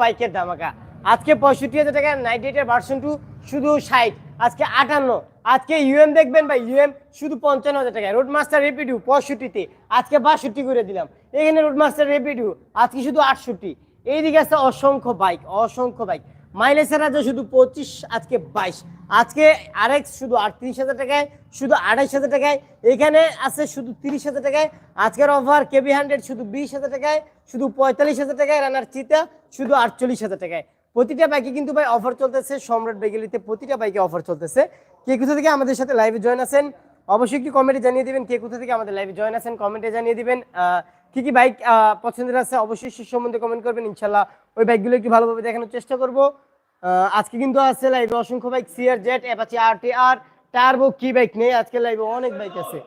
বাইকের ধামাকা। আজকে পঁয়ষট্টি হাজার টাকা নাইট এইটের ভার্সন টু শুধু ষাট, আজকে আটান্ন। আজকে ইউএম দেখবেন ভাই ইউএম শুধু পঞ্চান্ন হাজার টাকা রোড মাস্টার রেপিডিউ পঁয়ষট্টিতে, আজকে বাষট্টি করে দিলাম। এখানে রোড মাস্টার রেপিডিউ আজকে শুধু আটষট্টি। এইদিকে আছে অসংখ্য বাইক অসংখ্য বাইক। মাইলেজের আছে শুধু পঁচিশ, আজকে বাইশ। আজকে আরেক শুধু আটত্রিশ হাজার টাকায়, শুধু আড়াইশ হাজার টাকায়। এখানে আছে শুধু তিরিশ হাজার টাকায়। আজকের অফার কেবি হান্ড্রেড শুধু বিশ হাজার টাকায়। শুধু পঁয়তাল্লিশ হাজার টাকায় রানার চিতা, শুধু আটচল্লিশ হাজার টাকায়। প্রতিটা বাইকে কিন্তু ভাই অফার চলতেছে, সম্রাট বেগেলিতে প্রতিটা বাইকে অফার চলতেছে। কে কোথা থেকে আমাদের সাথে লাইভে জয়েন আছেন, অবশ্যই একটু কমেন্টে জানিয়ে দিবেন। কে কোথা থেকে আমাদের লাইভে জয়েন আছেন কমেন্টে জানিয়ে দিবেন। কি কি বাইক পছন্দের আছে, অবশ্যই সে সম্বন্ধে কমেন্ট করবেন। ইনশাল্লাহ ওই বাইকগুলো একটু ভালোভাবে দেখানোর চেষ্টা করব। আজকে কিন্তু আছে লাইভে অসংখ্য bike CR jet Apache R T R turbo কি বাইক নেই? আজকে লাইভে অনেক বাইক আছে।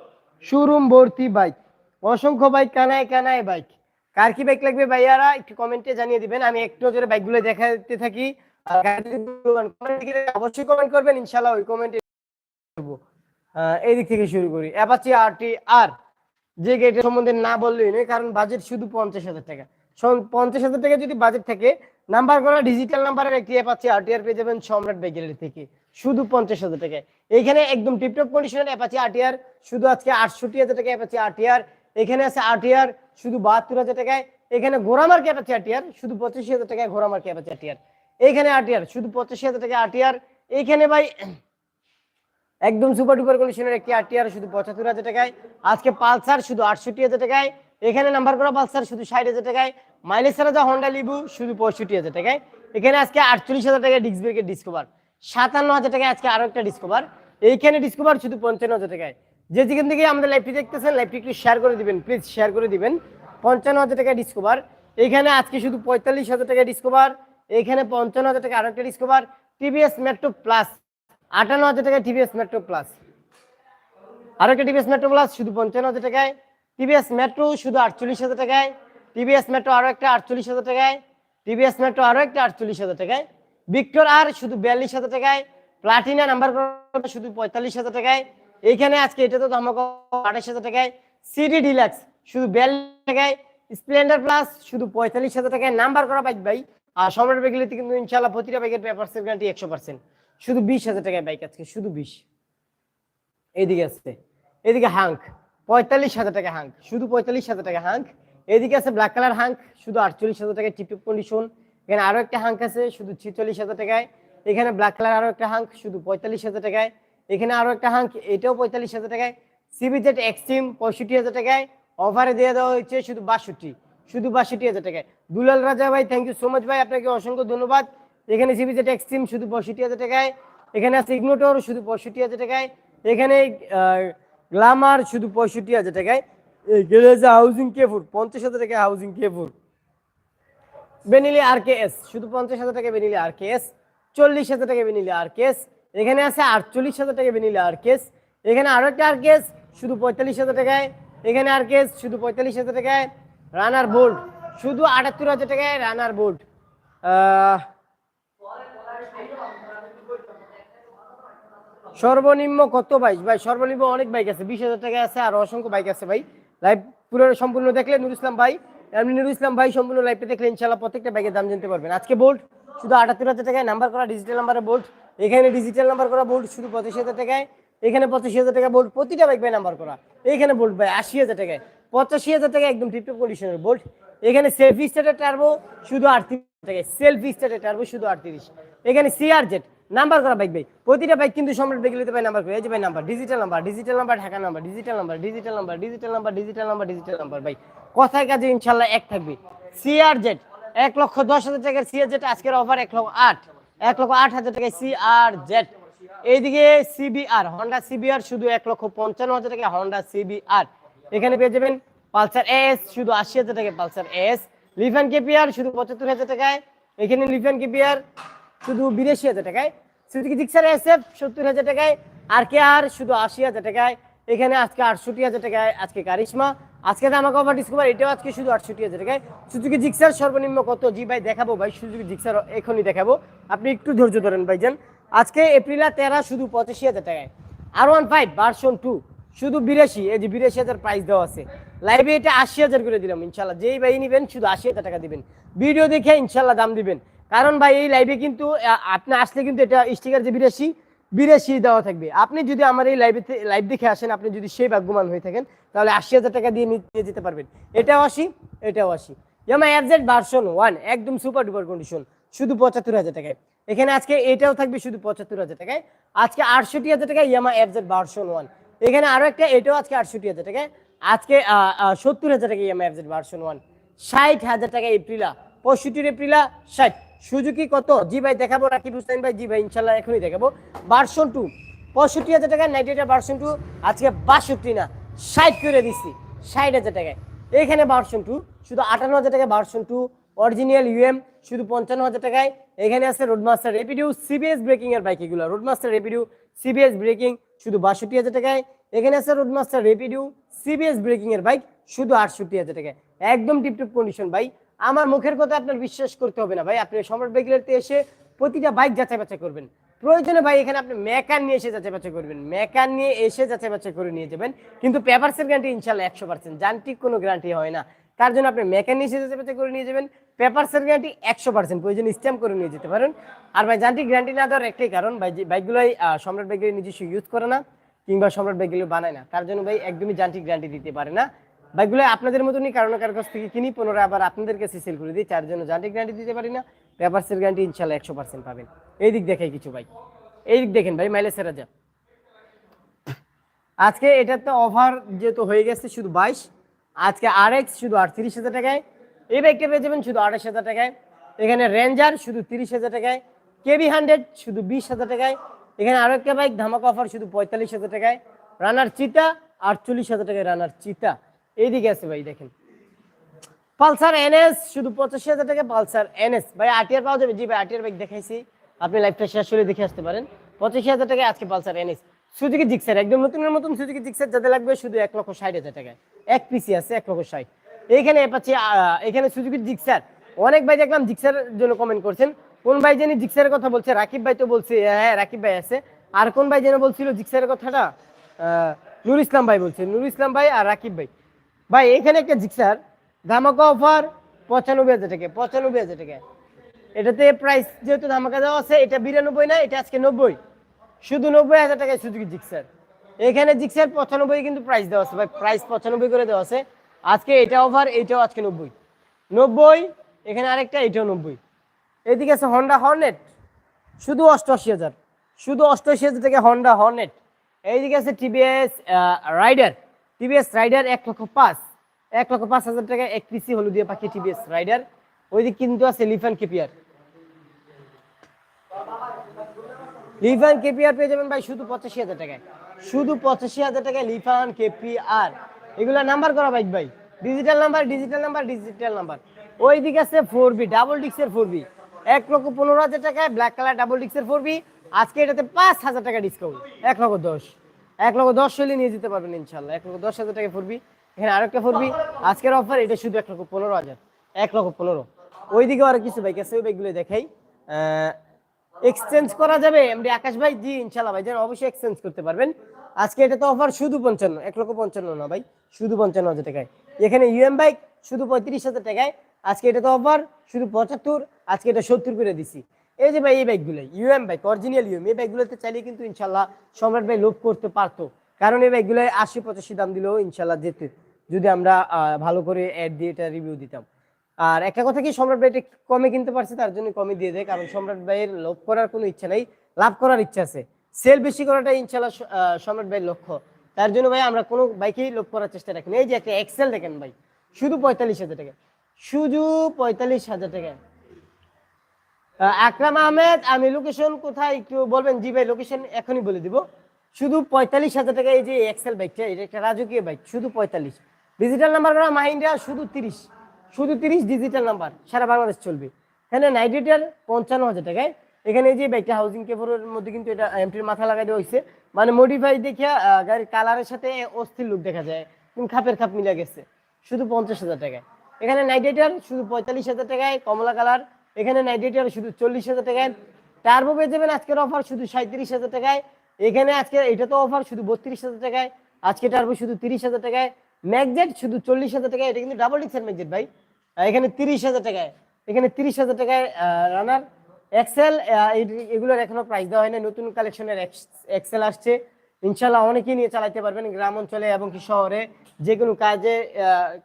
শোরুম ভর্তি বাইক অসংখ্য বাইক কানায় কানায় বাইক কার কি বাইক লাগবে ভাইয়ারা একটু কমেন্টে জানিয়ে দিবেন। আমি একটু নজরে বাইকগুলো দেখাতে থাকি। অবশ্যই কমেন্ট করবেন ইনশাল্লাহ ওই কমেন্টে এই দিক থেকে শুরু করি। অ্যাপাচি আর টি আর যে গেটের সম্বন্ধে না বললেই নয়, কারণ বাজেট শুধু পঞ্চাশ হাজার টাকা। পঞ্চাশ হাজার টাকা যদি বাজেট থাকে নাম্বার করা ডিজিটাল নাম্বারের একটি অ্যাপ আছে আরটিআর পেয়ে যাবেন সম্রাট ব্যাগেলের থেকে। শুধু পঞ্চাশ হাজার টাকায়। এইখানে একদম টিপটপ কন্ডিশনের অ্যাপ আছে আরটিআর শুধু আজকে আটষট্টি হাজার টাকা অ্যাপ আছে আরটিআর এখানে আছে আরটিআর শুধু বাহাত্তর হাজার টাকায়, এখানে ঘোরামার ক্যাপ আছে আরটিআর শুধু পঁচাশি হাজার টাকায় ঘোরামার ক্যাপ আছে আরটিআর এইখানে আরটিআর, শুধু পঁচাশি হাজার টাকা আরটিআর। এইখানে ভাই, একদম সুপার ডুপার কন্ডিশনের একটি আরটিআর, শুধু পঁচাত্তর হাজার টাকায়। আজকে পালসার, শুধু আটষট্টি হাজার টাকায়। এখানে নাম্বার করা পালসার, শুধু ষাট হাজার টাকায়। মাইলেজ ছাড়া যা হন্ডা লিবু শুধু পঁয়ষট্টি হাজার টাকায়। এখানে আজকে আটচল্লিশ হাজার টাকায় ডিস্ক ব্রেকের ডিসকভার সাতান্ন হাজার টাকায় আজকে আরও একটা ডিসকভার এইখানে ডিসকভার শুধু পঞ্চান্ন হাজার টাকায়। যে যেখান থেকে আমাদের লাইভটি দেখতেছেন লাইভটি একটু শেয়ার করে দিবেন প্লিজ শেয়ার করে দিবেন। পঞ্চান্ন হাজার টাকা ডিসকভার এখানে আজকে শুধু পঁয়তাল্লিশ হাজার টাকা ডিসকভার এখানে পঞ্চান্ন হাজার টাকা আরও একটা ডিসকভার টিভিএস মেট্রো প্লাস আটান্ন হাজার টাকায় টিভিএস মেট্রো প্লাস আরও একটা টিভিএস মেট্রো প্লাস শুধু পঞ্চান্ন হাজার টাকায়। টিভিএস মেট্রো শুধু আটচল্লিশ হাজার টাকায়। টিভিএস মেট্রো আরও একটা আটচল্লিশ হাজার টাকায়। টিভিএস মেট্রো আরও একটা আটচল্লিশ হাজার টাকায়। ভিক্টর আর শুধু বিয়াল্লিশ হাজার টাকায়। প্লাটিনা নাম্বার শুধু পঁয়তাল্লিশ হাজার টাকায়। এইখানে আজকে এটা তো দাম আঠাশ হাজার টাকায় সিডি ডিলাক্স শুধু বেল টাকায় স্প্লেন্ডার প্লাস শুধু পঁয়তাল্লিশ হাজার টাকায় নাম্বার করা বাইক ভাই। আর সম্রাট বাইকগুলিতে কিন্তু ইনশাল্লাহ প্রতিটা বাইকের পেপারসের গ্যারান্টি একশো পার্সেন্ট শুধু বিশ হাজার টাকায় বাইক আজকে, শুধু বিশ। এইদিকে আসছে এদিকে হাঙ্ক পঁয়তাল্লিশ হাজার টাকা হাঙ্ক শুধু পঁয়তাল্লিশ হাজার টাকা হাঙ্ক এদিকে আছে ব্ল্যাক কালার হাঙ্ক শুধু আটচল্লিশ হাজার টাকায় টিপটিপ কন্ডিশন এখানে আরও একটা হাঙ্ক আছে, শুধু ছিচল্লিশ হাজার টাকায়। এখানে ব্ল্যাক কালার আরও একটা হাঙ্ক শুধু পঁয়তাল্লিশ হাজার টাকায়। এখানে আরও একটা হাঙ্ক এটাও পঁয়তাল্লিশ হাজার টাকায়। সিবিজেড এক্সট্রিম পঁয়ষট্টি হাজার টাকায়। অফারে দিয়ে দেওয়া হয়েছে শুধু বাষট্টি। শুধু বাষট্টি হাজার টাকায়। দুলাল রাজা ভাই থ্যাংক ইউ সো মাচ ভাই, আপনাকে অসংখ্য ধন্যবাদ। এখানে সিবিজেড এক্সট্রিম শুধু পঁয়ষট্টি হাজার টাকায়। এখানে আছে ইগনোটর শুধু পঁয়ষট্টি হাজার টাকায়। এখানে গ্লামার শুধু পঁয়ষট্টি হাজার টাকায়। গ্যারেজে হাউজিং পঞ্চাশ হাজার টাকায় হাউজিং কেফুর বেনিলি আর কে এস শুধু পঞ্চাশ হাজার টাকা বেনিলি আর কে এস চল্লিশ হাজার টাকা বেনিলি আর কেস এখানে আছে আটচল্লিশ হাজার টাকা বেনিলি আর কেস। এখানে আরও একটা আর কেস, শুধু পঁয়তাল্লিশ হাজার টাকায়। এখানে আর কেস, শুধু পঁয়তাল্লিশ হাজার টাকায়। রানার বোল্ট শুধু আটাত্তর হাজার টাকায় রানার বোল্ট সর্বনিম্ন কত বাইক ভাই, সর্বনিম্ন অনেক বাইক আছে। বিশ হাজার টাকা আছে আর অসংখ্য বাইক আছে ভাই। লাইভ পুরো সম্পূর্ণ দেখলে নুর ইসলাম ভাই। এমনি নুর ইসলাম ভাই সম্পূর্ণ লাইভটা দেখলে ইনশাল্লাহ প্রত্যেকটা বাইকের দাম জানতে পারবেন। আজকে বোল্ট শুধু আটাত্তর হাজার টাকায় নাম্বার করা ডিজিটাল নাম্বারে বোল্ট এখানে ডিজিটাল নাম্বার করা বোল্ট শুধু পঁচিশ হাজার টাকায়, এখানে পঁচাশি হাজার টাকা বোল্ট প্রতিটা বাইক ভাই নাম্বার করা। এখানে বোল্ট ভাই আশি হাজার টাকায়। পঁচাশি হাজার টাকা একদম টিপটপ কন্ডিশনের বোল্ট এখানে সেলফি স্টার্টের টার্বো শুধু আটত্রিশ টাকায়। সেলফি স্টার্টের টার্বো শুধু আটত্রিশ। এখানে সিআর জেট নাম্বার করা বাইক ভাই। প্রতিটা বাইক কিন্তু সম্রাট নিতে ভাই নাম্বার করে। এই যে ভাই number digital number digital number Dhaka number digital number digital number digital number digital number digital number ভাই। কথায় কাজে ইনশাল্লাহ এক থাকবে। সিআর জেট এক লক্ষ দশ হাজার টাকার সিআর জেট আজকের অফার এক লক্ষ আট। এক লক্ষ আট হাজার টাকায় সিআর জেড এইদিকে সিবিআর হন্ডা সিবিআর শুধু এক লক্ষ পঞ্চান্ন হাজার টাকা হন্ডা সিবিআর এখানে পেয়ে যাবেন পালসার এস শুধু আশি হাজার টাকায় পালসার এস লিফান কেপিআর শুধু পঁচাত্তর হাজার টাকায়। এখানে লিফান কেপিআর শুধু বিরাশি হাজার টাকায়। সুজুকি জিক্সার এসএফ সত্তর হাজার টাকায়। আর কে আর শুধু আশি হাজার টাকায়। এখানে আজকে আটষট্টি হাজার টাকায় আজকে কারিশমা। আজকে আমাকে অফার ডিসকভার এটাও আজকে শুধু আটষট্টি হাজার টাকায়। সুজুকি জিক্সার সর্বনিম্ন কত? জি ভাই, দেখাবো ভাই, সুজুকি জিক্সার এখনই দেখাবো। আপনি একটু ধৈর্য ধরেন ভাইজান আজকে এপ্রিল তেরো শুধু পঁচাশি হাজার টাকায়। R one five version two শুধু বিরাশি, এই যে বিরাশি হাজার প্রাইস দেওয়া আছে। লাইভে এটা আশি হাজার করে দিলাম, ইনশাল্লাহ। যেই ভাই নিবেন, শুধু আশি হাজার টাকা দিবেন। ভিডিও দেখে ইনশাল্লাহ দাম দিবেন। কারণ ভাই, এই লাইভে কিন্তু আপনি আসলে কিন্তু এটা স্টিকার যে বিরাশি বিরাশি দেওয়া থাকবে। আপনি যদি আমার এই লাইভে লাইভ দেখে আসেন, আপনি যদি সেই ভাগ্যবান হয়ে থাকেন, তাহলে আশি হাজার টাকা দিয়ে নিয়ে যেতে পারবেন। এটাও আসি এটাও আসি ইয়ামা এফজেড ভার্সন ওয়ান একদম সুপার ডুপার কন্ডিশন শুধু পঁচাত্তর হাজার টাকায়। এখানে আজকে এটাও থাকবে শুধু পঁচাত্তর হাজার টাকায়। আজকে আটষট্টি হাজার টাকায় ইয়ামা এফজেড ভার্সন ওয়ান এখানে আরও একটা, এটাও আজকে আটষট্টি হাজার টাকায়। আজকে সত্তর হাজার টাকা ইয়ামা এফজেড ভার্সন ওয়ান ষাট হাজার টাকা এপ্রিলা পঁয়ষট্টির এপ্রিলা ষাট। সুজুকি কত? জি ভাই, দেখাবো রাকিব হুসাইন ভাই। জি ভাই, ইনশাল্লাহ এখনই দেখাবো। ভার্সন টু পঁয়ষট্টি হাজার টাকায় নাইনটি এইট ভার্সন টু আজকে বাষট্টি না, ষাট করে দিচ্ছি ষাট হাজার টাকায়। এখানে ভার্সন টু শুধু আটান্ন হাজার টাকায় ভার্সন টু অরিজিনাল ইউএম শুধু পঞ্চান্ন হাজার টাকায়। এখানে আছে রোডমাস্টার রেপিডিউ সিবিএস ব্রেকিং এর বাইক এগুলো। রোডমাস্টার রেপিডিউ সিবিএস ব্রেকিং শুধু বাষট্টি হাজার টাকায়। এখানে আছে রোডমাস্টার রেপিডিউ সিবিএস ব্রেকিং এর বাইক শুধু আটষট্টি হাজার টাকায়। একদম টিপটপ কন্ডিশন ভাই। আমার মুখের কথা আপনার বিশ্বাস করতে হবে না ভাই। আপনি সম্রাট বাইকের এসে প্রতিটা বাইক যাচাই বাছাই করবেন। প্রয়োজনে ভাই, এখানে আপনি মেকার নিয়ে এসে যাচাই বাছাই করবেন। মেকার নিয়ে এসে যাচাই বাছাই করে নিয়ে যাবেন। কিন্তু পেপারসের গ্যারান্টি ইনশাল্লাহ একশো পার্সেন্ট যান্ত্রিক কোনো গ্যারান্টি হয় না। তার জন্য আপনি মেকার নিয়ে এসে যাচাই বাছাই করে নিয়ে যাবেন। পেপারসের গ্যারান্টি একশো পার্সেন্ট প্রয়োজন স্ট্যাম্প করে নিয়ে যেতে পারেন। আর ভাই যান্ত্রিক গ্যারান্টি না দেওয়ার একটাই কারণ, ভাই বাইকগুলোই সম্রাট বাইকের নিজস্ব ইউজ করে না, কিংবা সম্রাট বাইকগুলো বানায় না। তার জন্য ভাই, একদমই যান্ত্রিক গ্যারান্টি দিতে পারে না। বাইকগুলো আপনাদের মতনই কারণ কারও কাছ থেকে কিনি, পুনরায় আবার আপনাদের কাছে সেল করে দিই। তার জন্য যান্ত্রিক গ্যারান্টি দিতে পারি না পেপারসের গ্যারান্টি ইনশাল্লাহ একশো পার্সেন্ট পাবেন। এই দিক দেখাই কিছু বাইক এই দিক দেখেন ভাই, মাইলেজ সেরা যা। আজকে এটার তো অফার যেহেতু হয়ে গেছে শুধু বাইশ, আজকে আর এক্স শুধু আটত্রিশ হাজার টাকায় এই বাইকটা পেয়ে যাবেন শুধু আঠাশ হাজার টাকায়। এখানে রেঞ্জার শুধু তিরিশ হাজার টাকায় কেবি হান্ড্রেড শুধু বিশ হাজার টাকায়। এখানে আরও একটা বাইক ধামাকা অফার শুধু পঁয়তাল্লিশ হাজার টাকায়। রানার চিতা আটচল্লিশ হাজার টাকায় রানার চিতা এইদিকে আছে ভাই, দেখেন। পালসার এনএস, শুধু পঁচাশি হাজার টাকা পালসার এনএস। ভাই আটিয়ার পাওয়া যাবে? জি ভাই আটিয়ার বাইক দেখাইছি। আপনি লাইফটা শেষ করে দেখে আসতে পারেন। পঁচাশি হাজার টাকায় আজকে পালসার এনএস। সুজুকি জিক্সার একদম নতুনের মতন সুজুকি জিক্সার যাতে লাগবে, শুধু এক লক্ষ ষাট হাজার টাকায়। এক পিসি আছে, এক লক্ষ ষাট। এইখানে পাচ্ছি এখানে সুজুকি জিক্সার অনেক ভাই দেখলাম জিক্সার জন্য কমেন্ট করছেন। কোন ভাই জানি জিক্সারের কথা বলছে? রাকিব ভাই তো বলছে হ্যাঁ রাকিব ভাই আছে। আর কোন ভাই যেন বলছিল জিক্সারের কথাটা? নুর ইসলাম ভাই বলছে। নুর ইসলাম ভাই আর রাকিব ভাই। ভাই, এখানে একটা জিক্সার। ধামাকা অফার পঁচানব্বই হাজার টাকা, পঁচানব্বই হাজার টাকা। এটাতে প্রাইস যেহেতু ধামাকা দেওয়া আছে, এটা বিরানব্বই না, এটা আজকে নব্বই। শুধু নব্বই হাজার টাকায় সুজুকি জিক্সার? এখানে জিক্সার পঁচানব্বই কিন্তু প্রাইস দেওয়া আছে, ভাই প্রাইস পঁচানব্বই করে দেওয়া আছে। আজকে এটা অফার এইটাও আজকে নব্বই। নব্বই, এখানে আরেকটা, এটাও নব্বই। এদিকে আছে হন্ডা হর্নেট শুধু অষ্টআশি হাজার। শুধু অষ্টআশি হাজার থেকে হন্ডা হর্নেট এইদিকে আছে টিভিএস রাইডার টিভিএস রাইডার এক লক্ষ পাঁচ। এক লক্ষ পাঁচ হাজার টাকা এক পিসি হলুদিয়া পাখি টিভিএস রাইডার ওইদিকে কিন্তু আছে লিফান কেপিয়ার লিফান কেপিআর পেয়ে যাবেন ভাই শুধু পঁচাশি হাজার টাকায়। শুধু পঁচাশি হাজার টাকায় লিফান কেপিআর এগুলা নাম্বার করা বাইক ভাই। Digital number digital number digital number. ওই দিকে আছে ফোর বি ডাবল ডিক্সের ফোর বি এক লক্ষ পনেরো হাজার টাকায় ব্ল্যাক কালার ডাবল ডিক্সের ফোর বি আজকে এটাতে পাঁচ হাজার টাকা ডিসকাউন্ট এক লক্ষ দশ। এক লক্ষ দশ হলে নিয়ে যেতে পারবেন ইনশাল্লাহ এক লক্ষ দশ হাজার টাকা ফোরবি। এখানে আরেকটা ফোরবি। আজকের অফার এটা শুধু এক লক্ষ পনেরো হাজার। এক লক্ষ পনেরো। ওইদিকে আরও কিছু বাইক আছে ওই বাইকগুলো দেখাই। এক্সচেঞ্জ করা যাবে এমডি আকাশ ভাই? জি ইনশাল্লাহ ভাই যেন অবশ্যই এক্সচেঞ্জ করতে পারবেন। আজকে এটা তো অফার শুধু পঞ্চান্ন, এক লক্ষ পঞ্চান্ন না ভাই, শুধু পঞ্চান্ন হাজার টাকায়। এখানে ইউএম বাইক শুধু পঁয়ত্রিশ হাজার টাকায়। আজকে এটা তো অফার শুধু পঁচাত্তর, আজকে এটা সত্তর করে দিছি। এই যে ভাই, এই বাইকগুলো ইউএম বাইক অরিজিনাল ইউএম এই বাইকগুলোতে চাইলে কিন্তু ইনশাল্লাহ সম্রাট ভাই লোভ করতে পারতো। কারণ এই বাইকগুলো আশি পঁচাশি দাম দিলেও ইনশাল্লাহ যেতে, যদি আমরা ভালো করে অ্যাড দিয়ে এটা রিভিউ দিতাম। আর একটা কথা কি, সম্রাট ভাই এটা কমে কিনতে পারছে, তার জন্য কমে দিয়ে দেয়, কারণ সম্রাট ভাইয়ের লোভ করার কোনো ইচ্ছা নেই, লাভ করার ইচ্ছা আছে। সেল বেশি করাটা ইনশাল্লাহ সম্রাট ভাইয়ের লক্ষ্য। তার জন্য ভাই আমরা কোনো বাইকেই লোভ করার চেষ্টা রাখি না। এই যে একটা এক্সেল দেখেন ভাই, শুধু পঁয়তাল্লিশ হাজার টাকা, শুধু পঁয়তাল্লিশ হাজার টাকা। আকরাম আহমেদ, আমি লোকেশন কোথায় একটু বলবেন? জি ভাই লোকেশন এখনই বলে দিব। শুধু পঁয়তাল্লিশ হাজার টাকা এই যে এক্সেল বাইকটা এটা একটা রাজকীয় বাইক শুধু পঁয়তাল্লিশ। ডিজিটাল নাম্বার করা মাহিন্দ্রা শুধু তিরিশ। শুধু তিরিশ ডিজিটাল নাম্বার সারা বাংলাদেশ চলবে। এখানে নাইট রিটার পঞ্চান্ন হাজার টাকায়। এখানে এই যে বাইকটা হাউজিং কেফোরের মধ্যে কিন্তু এটা এমটির মাথা লাগাই দেওয়া হয়েছে। মানে মডিফাই দেখে গাড়ির কালারের সাথে অস্থির লুক দেখা যায়। খাপের খাপ মিলে গেছে। শুধু পঞ্চাশ হাজার টাকায়। এখানে নাইট রাইডার শুধু পঁয়তাল্লিশ হাজার টাকায়। কমলা কালার এখানে নাইট রাইডার শুধু চল্লিশ হাজার টাকায়। টার্বো পেয়ে যাবেন আজকের অফার শুধু সাঁত্রিশ হাজার টাকায়। এখানে আজকে এটা তো অফার শুধু বত্রিশ হাজার টাকায়। আজকে টার্বো শুধু তিরিশ হাজার টাকায়। ম্যাকজেট শুধু চল্লিশ হাজার টাকা এটা কিন্তু ডাবল ডিক্সের ম্যাকজেট ভাই। এখানে তিরিশ হাজার টাকায়। এখানে তিরিশ হাজার টাকায় রানার এক্সেল এগুলোর এখনও প্রাইস দেওয়া হয় না নতুন কালেকশনের এক্সেল আসছে। ইনশাল্লাহ অনেকেই নিয়ে চালাতে পারবেন গ্রাম অঞ্চলে এবং কি শহরে। যে কোনো কাজে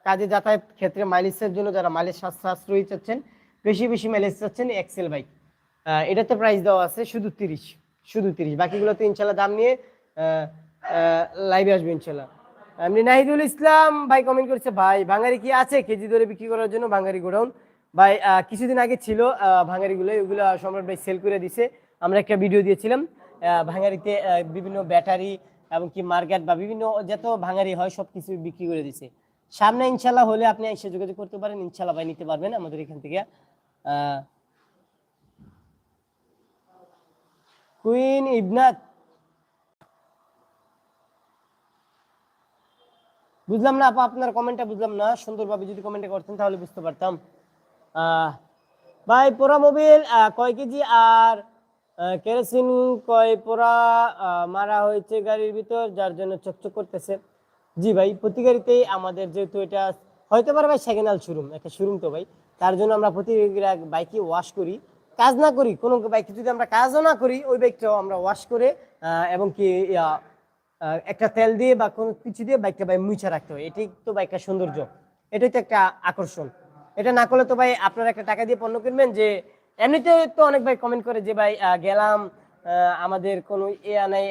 কাজে যাতায়াত ক্ষেত্রে মাইলেজের জন্য যারা মাইলেজ সাশ্রয়ী চাচ্ছেন বেশি বেশি মাইলেজ চাচ্ছেন এক্সেল বাইক এটাতে প্রাইস দেওয়া আছে শুধু তিরিশ শুধু তিরিশ। বাকিগুলোতে ইনশাল্লাহ দাম নিয়ে লাইভে আসবে ইনশাল্লাহ এমনি নাহিদুল ইসলাম ভাই কমেন্ট করছে, ভাই ভাঙারি কি আছে? কেজি ধরে বিক্রি করার জন্য ভাঙারি গোডাউন। ভাই কিছুদিন আগে ছিল ভাঙারিগুলো ওগুলো সম্রাট ভাই সেল করে দিছে। আমরা একটা ভিডিও দিয়েছিলাম ভাঙারিতে বিভিন্ন ব্যাটারি এবং কি মার্কেট বা বিভিন্ন যত ভাঙারি হয় সব কিছু বিক্রি করে দিছে। সামনে ইনশাল্লাহ হলে আপনি এসে যোগাযোগ করতে পারেন। ইনশাল্লাহ ভাই নিতে পারবেন আমাদের এখান থেকে। কুইন ইবনাত বুঝলাম না, আপা, আপনার কমেন্টটা বুঝলাম না। সুন্দরভাবে যদি কমেন্টে করতেন, তাহলে বুঝতে পারতাম। ভাই, পোড়া মোবিল কয় কেজি? আর কেরোসিন কয় পোড়া? মারা হয়েছে গাড়ির ভিতর, যার জন্য চকচক করতেছে। জি ভাই, প্রতি গাড়িতেই আমাদের যেহেতু এটা হয়তো পারে ভাই সেকেন্ড হ্যান্ড শোরুম একটা শোরুম তো ভাই। তার জন্য আমরা প্রতি বাইকে ওয়াশ করি। কাজ না করি, কোনো বাইকে যদি আমরা কাজও না করি, ওই বাইকটাও আমরা ওয়াশ করে এবং কি একটা তেল দিয়ে বা কোনো কিছু দিয়ে বাইকটা ভাই মুছে রাখতে হয়। এটাই তো বাইকটা সৌন্দর্য। এটাই তো একটা আকর্ষণ। এটা না করলে তো ভাই আপনারা একটা টাকা দিয়ে পণ্য কিনবেন যে, এমনিতে তো অনেক ভাই কমেন্ট করে যে ভাই গেলাম আমাদের কোনো ইয়া নাই,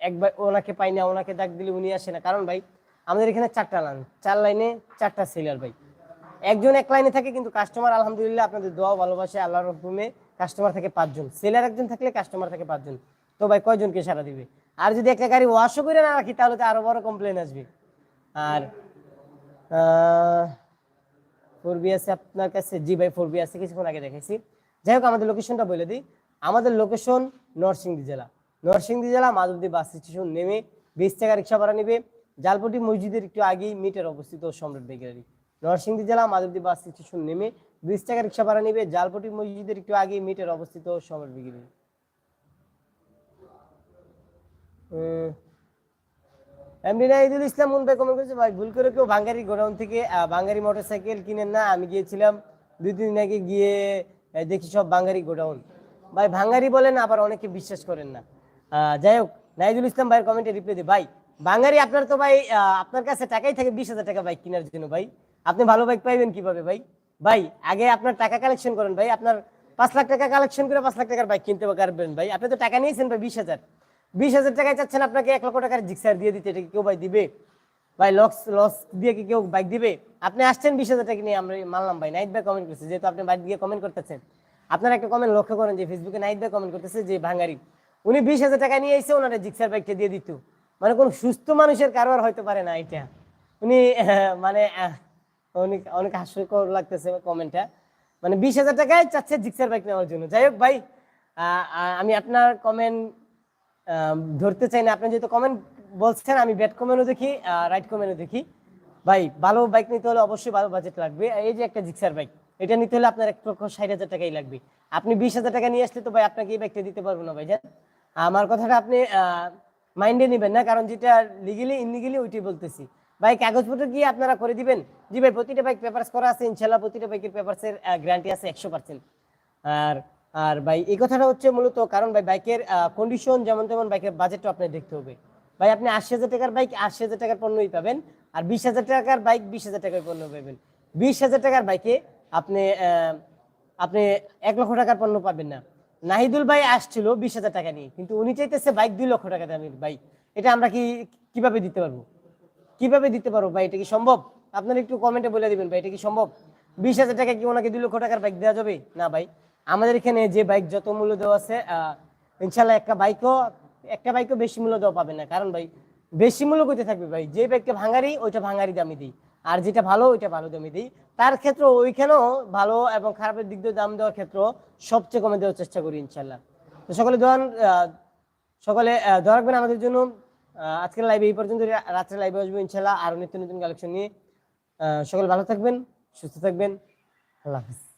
এক ভাই ওনাকে পাই না, ওনাকে ডাক দিলে উনি আসে না। কারণ ভাই আমাদের এখানে চারটা লাইন চার লাইনে চারটা সেলার ভাই। একজন এক লাইনে থাকে কিন্তু কাস্টমার আলহামদুলিল্লাহ আপনাদের দোয়া ভালোবাসে, আল্লাহর হুকুমে কাস্টমার থাকে পাঁচজন। সেলার একজন থাকলে কাস্টমার থাকে পাঁচজন। তো ভাই, কয়জনকে সারা দিবে? আর যদি একটা গাড়ি ওয়াশও করে না রাখি, তাহলে তো আরও বড় কমপ্লেন আসবে। আর ফোর বি আছে আপনার কাছে? জি ভাই ফোর বি আছে, কিছুক্ষণ আগে দেখেছি যাই হোক, আমাদের লোকেশনটা বলে দিই। আমাদের লোকেশন নরসিংদী জেলা। নরসিংদী জেলা, মাধবদী বাস স্টেশন নেমে বিশ টাকা রিক্সা ভাড়া নেবে। জালপটি মসজিদের একটু আগেই মিটার অবস্থিত সম্রাট বেকারি নরসিংদী জেলা মাধবদী বাস স্টেশন নেমে বিশ টাকা রিক্সা ভাড়া নেবে জালপটি মসজিদের একটু আগেই মিটার অবস্থিত সম্রাট বেকারি এমডি নাইদুল ইসলাম মুন ভাই কমেন্ট করেছে ভাই ভুল করে কেউ বাঙ্গারি গোডাউন থেকে আহ, বাঙ্গারি মোটরসাইকেল কিনেন না আমি গিয়েছিলাম দুই দিন আগে গিয়ে দেখি সব বাঙ্গারি গোডাউন। ভাই ভাঙ্গারি বলেন আবার অনেকে বিশ্বাস করেন না। যাই হোক নাইদুল ইসলাম ভাইয়ের কমেন্টে রিপ্লাই দিই ভাই বাঙ্গারি আপনার তো ভাই আপনার কাছে টাকাই থাকে বিশ হাজার টাকা বাইক কেনার জন্য ভাই। আপনি ভালো বাইক পাইবেন কীভাবে ভাই? ভাই, আগে আপনার টাকা কালেকশন করেন ভাই। আপনার পাঁচ লাখ টাকা কালেকশন করে পাঁচ লাখ টাকার বাইক কিনতে পারবেন ভাই, আপনি তো টাকা নিয়েছেন ভাই বিশ হাজার। বিশ হাজার টাকায় চাচ্ছেন আপনাকে এক লক্ষ টাকার জিক্সার দিয়ে দিতে এটা কেউ ভাই দিবে? ভাই লস লস দিয়ে কি কেউ বাইক দিবে? আপনি আসছেন বিশ হাজার টাকা নিয়ে, আমরা মানলাম ভাই। নাইট ভাই কমেন্ট করছে, যেহেতু আপনি বাইক দিয়ে কমেন্ট করতেছেন। আপনারা একটা কমেন্ট লক্ষ্য করেন যে ফেসবুকে নাইট ভাই কমেন্ট করতেছে যে ভাঙ্গারি উনি বিশ হাজার টাকা নিয়ে এসে ওনারা জিক্সার বাইকটা দিয়ে দিত। মানে কোন সুস্থ মানুষের কারোর হয়তো পারে না এটা। উনি মানে অনেক অনেক হাস্যকর লাগতেছে কমেন্টটা মানে বিশ হাজার টাকায় চাচ্ছে জিক্সার বাইক নেওয়ার জন্য। যাই হোক ভাই আমি আপনার কমেন্ট ধরতে চাই না। আপনি যেহেতু কমেন্ট বলছেন, আমি ব্যাট কমেন্টও দেখি রাইট কমেন্টও দেখি। ভাই, ভালো বাইক নিতে হলে অবশ্যই ভালো বাজেট লাগবে। এই যে একটা জিক্সার বাইক এটা নিতে হলে আপনার এক লক্ষ ষাট হাজার টাকাই লাগবে। আপনি বিশ হাজার টাকা নিয়ে আসলে তো ভাই আপনাকে এই বাইকটা দিতে পারব না ভাই জান আমার কথাটা আপনি মাইন্ডে নেবেন না, কারণ যেটা লিগেলি ইনলিগেলি ওইটাই বলতেছি। ভাই, কাগজপত্র কি আপনারা করে দিবেন? জি ভাই, প্রতিটা বাইক পেপারস করা আছে ইনশাল্লাহ প্রতিটা বাইকের পেপারসের গ্যারান্টি আছে একশো আর আর ভাই, এই কথাটা হচ্ছে মূলত কারণ ভাই বাইকের কন্ডিশন যেমন তেমন বাইকের বাজেটটা আপনার দেখতে হবে। ভাই, আপনি আশি হাজার টাকার বাইক আশি হাজার টাকার পণ্যই পাবেন, আর বিশ হাজার টাকার বাইক বিশ হাজার টাকার পণ্য পাবেন। বিশ হাজার টাকার বাইকে আপনি আপনি এক লক্ষ টাকার পণ্য পাবেন না। নাহিদুল ভাই আসছিল বিশ হাজার টাকা নিয়ে, কিন্তু উনি চাইতেছে বাইক দুই লক্ষ টাকা দামের বাইক এটা আমরা কি, কীভাবে দিতে পারব? কীভাবে দিতে পারব? ভাই, এটা কি সম্ভব? আপনারা একটু কমেন্টে বলে দিবেন, ভাই, এটা কি সম্ভব? বিশ হাজার টাকা কি ওনাকে দুই লক্ষ টাকার বাইক দেওয়া যাবে? না, ভাই। আমাদের এখানে যে বাইক যত মূল্য দেওয়া আছে ইনশাল্লাহ একটা বাইকও একটা বাইকও বেশি মূল্য দেওয়া পাবে না। কারণ, ভাই বেশি মূল্য করতে থাকবে ভাই। যে বাইকটা ভাঙারি ওইটা ভাঙারি দামি দিই। আর যেটা ভালো ওইটা ভালো দামি দিই। তার ক্ষেত্রে ওইখানেও ভালো এবং খারাপের দিক দিয়ে দাম দেওয়ার ক্ষেত্রে সবচেয়ে কমে দেওয়ার চেষ্টা করি ইনশাল্লাহ। তো সকলে আহ, সকলে দোয়া রাখবেন আমাদের জন্য। আজকের লাইভে এই পর্যন্ত রাত্রে লাইভে আসব ইনশাল্লাহ। আরও নিত্য নতুন কালেকশন নিয়ে। সকলে ভালো থাকবেন সুস্থ থাকবেন। আল্লাহ হাফিজ।